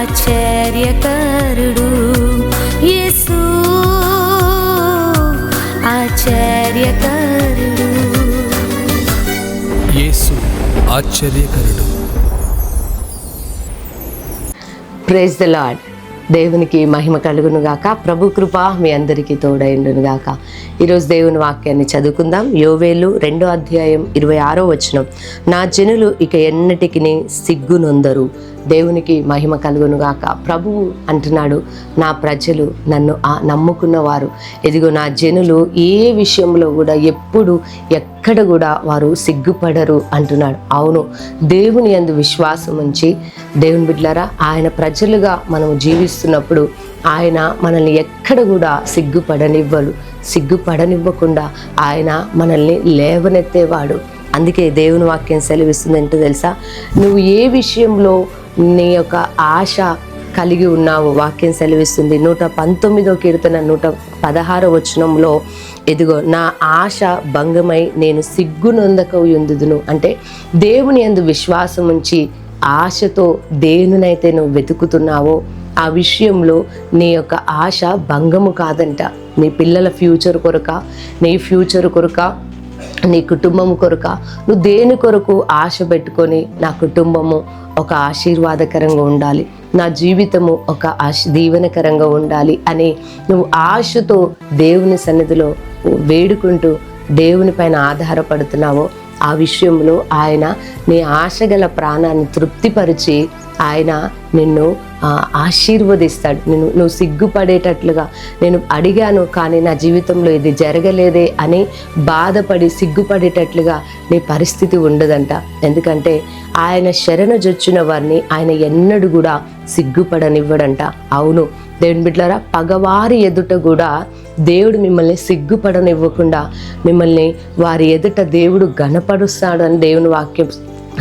ఆశ్చర్యకరుడు యేసు. ఆశ్చర్యకరుడు. యేసు ఆశ్చర్యకరుడు. ప్రైజ్ ద లాడ్ దేవునికి మహిమ కలుగును గాక ప్రభు కృప మీ అందరికీ తోడైండును గాక ఈరోజు దేవుని వాక్యాన్ని చదువుకుందాం. యోవేలు రెండో అధ్యాయం ఇరవై ఆరో వచనం. నా జనులు ఇక ఎన్నటికి సిగ్గునొందరు. దేవునికి మహిమ కలుగునుగాక. ప్రభువు అంటున్నాడు నా ప్రజలు నన్ను ఆ నమ్ముకున్నవారు. ఇదిగో నా జనులు ఏ విషయంలో కూడా ఎప్పుడు ఎక్కడ కూడా వారు సిగ్గుపడరు అంటున్నాడు. అవును దేవుని అందు విశ్వాసం ఉంచి దేవుని బిడ్డలారా ఆయన ప్రజలుగా మనం జీవిస్తున్నప్పుడు ఆయన మనల్ని ఎక్కడ కూడా సిగ్గుపడనివ్వడు. సిగ్గుపడనివ్వకుండా ఆయన మనల్ని లేవనెత్తేవాడు. అందుకే దేవుని వాక్యం సెలవిస్తుంది ఏంటో తెలుసా? నువ్వు ఏ విషయంలో నీ యొక్క ఆశ కలిగి ఉన్నావు వాక్యం సెలవిస్తుంది. నూట పంతొమ్మిదో కీర్తన నూట పదహారో వచనంలో ఇదిగో నా ఆశ భంగమై నేను సిగ్గునొందక ఎందుదును అంటే దేవుని అందు విశ్వాసం ఉంచి ఆశతో దేనినైతే నువ్వు వెతుకుతున్నావో ఆ విషయంలో నీ యొక్క ఆశ భంగము కాదంట. నీ పిల్లల ఫ్యూచర్ కొరక నీ ఫ్యూచర్ కొరక నీ కుటుంబం కొరక నువ్వు దేని కొరకు ఆశ పెట్టుకొని నా కుటుంబము ఒక ఆశీర్వాదకరంగా ఉండాలి నా జీవితము ఒక ఆశ దీవెనకరంగా ఉండాలి అని నువ్వు ఆశతో దేవుని సన్నిధిలో వేడుకుంటూ దేవుని పైన ఆధారపడుతున్నావో ఆ విషయంలో ఆయన నీ ఆశగల ప్రాణాన్ని తృప్తిపరిచి ఆయన నిన్ను ఆశీర్వదిస్తాడు. నేను నువ్వు సిగ్గుపడేటట్లుగా నేను అడిగాను కానీ నా జీవితంలో ఇది జరగలేదే అని బాధపడి సిగ్గుపడేటట్లుగా నీ పరిస్థితి ఉండదంట. ఎందుకంటే ఆయన శరణ జొచ్చిన వారిని ఆయన ఎన్నడూ కూడా సిగ్గుపడనివ్వడంట. అవును దేవుని బిడ్డలారా పగవారి ఎదుట కూడా దేవుడు మిమ్మల్ని సిగ్గుపడనివ్వకుండా మిమ్మల్ని వారి ఎదుట దేవుడు గణపరుస్తాడు అని దేవుని వాక్యం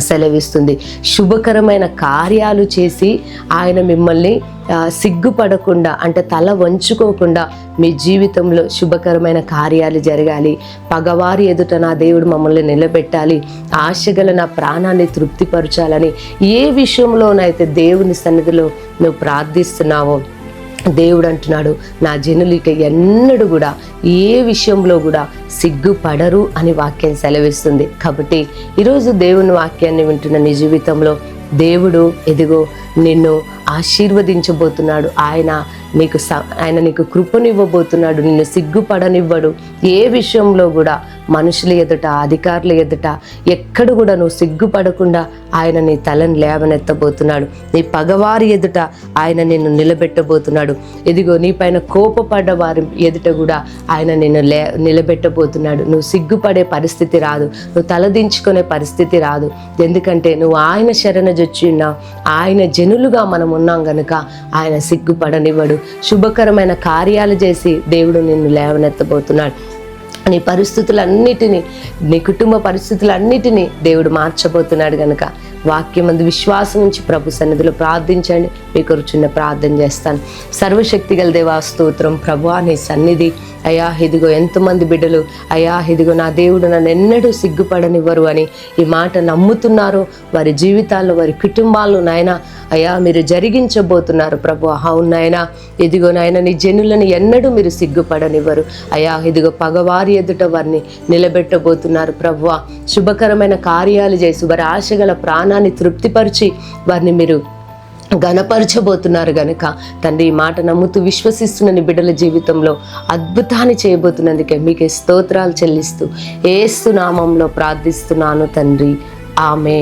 సెలవిస్తుంది. శుభకరమైన కార్యాలు చేసి ఆయన మిమ్మల్ని సిగ్గుపడకుండా అంటే తల వంచుకోకుండా మీ జీవితంలో శుభకరమైన కార్యాలు జరగాలి. పగవారి ఎదుట నా దేవుడు మమ్మల్ని నిలబెట్టాలి. ఆశగల నా ప్రాణాన్ని తృప్తిపరచాలని ఏ విషయంలోనైతే దేవుని సన్నిధిలో నువ్వు ప్రార్థిస్తున్నావో దేవుడు అంటున్నాడు నా జనులు ఇక ఎన్నడూ కూడా ఏ విషయంలో కూడా సిగ్గుపడరు అని వాక్యం సెలవిస్తుంది. కాబట్టి ఈరోజు దేవుని వాక్యాన్ని వింటున్న నీ జీవితంలో దేవుడు ఎదిగో నిన్ను ఆశీర్వదించబోతున్నాడు. ఆయన నీకు స ఆయన నీకు కృపనివ్వబోతున్నాడు. నిన్ను సిగ్గుపడనివ్వడు. ఏ విషయంలో కూడా మనుషుల ఎదుట అధికారుల ఎదుట ఎక్కడ కూడా నువ్వు సిగ్గుపడకుండా ఆయన నీ తలను లేవనెత్తబోతున్నాడు. నీ పగవారి ఎదుట ఆయన నిన్ను నిలబెట్టబోతున్నాడు. ఇదిగో నీ పైన కోపపడ్డ వారి ఎదుట కూడా ఆయన నిన్ను లే నిలబెట్టబోతున్నాడు. నువ్వు సిగ్గుపడే పరిస్థితి రాదు. నువ్వు తలదించుకునే పరిస్థితి రాదు. ఎందుకంటే నువ్వు ఆయన శరణ జొచ్చి ఉన్నావు. ఆయన జనులుగా మనం ఉన్నాం గనుక ఆయన సిగ్గుపడనివ్వడు. శుభకరమైన కార్యాలు చేసి దేవుడు నిన్ను లేవనెత్తబోతున్నాడు. నీ పరిస్థితులన్నిటినీ నీ కుటుంబ పరిస్థితులన్నిటినీ దేవుడు మార్చబోతున్నాడు గనుక వాక్యం విశ్వాసం ఉంచి ప్రభు సన్నిధిలో ప్రార్థించండి. మీ చిన్న ప్రార్థన చేస్తాను. సర్వశక్తి గల దేవా స్తోత్రం ప్రభు నీ సన్నిధి. అయ్యా ఇదిగో ఎంతమంది బిడ్డలు. అయ్యా ఇదిగో నా దేవుడు నన్ను ఎన్నడూ సిగ్గుపడనివ్వరు అని ఈ మాట నమ్ముతున్నారు వారి జీవితాల్లో వారి కుటుంబాల్లో నాయన అయ్యా మీరు జరిగించబోతున్నారు ప్రభు. అవును ఇదిగో నాయన నీ జనులను ఎన్నడూ మీరు సిగ్గుపడనివ్వరు. అయ్యా ఇదిగో పగవారి ఎదుట వారిని నిలబెట్టబోతున్నారు ప్రభు. శుభకరమైన కార్యాలు చేసి వారి ఆశగల ప్రాణాన్ని తృప్తిపరిచి వారిని మీరు గణపరచబోతున్నారు గనుక తండ్రి ఈ మాట నమ్ముతూ విశ్వసిస్తున్న నీ బిడ్డల జీవితంలో అద్భుతాన్ని చేయబోతున్నందుకే మీకే స్తోత్రాలు చెల్లిస్తూ ఏసు నామంలో ప్రార్థిస్తున్నాను తండ్రి. ఆమె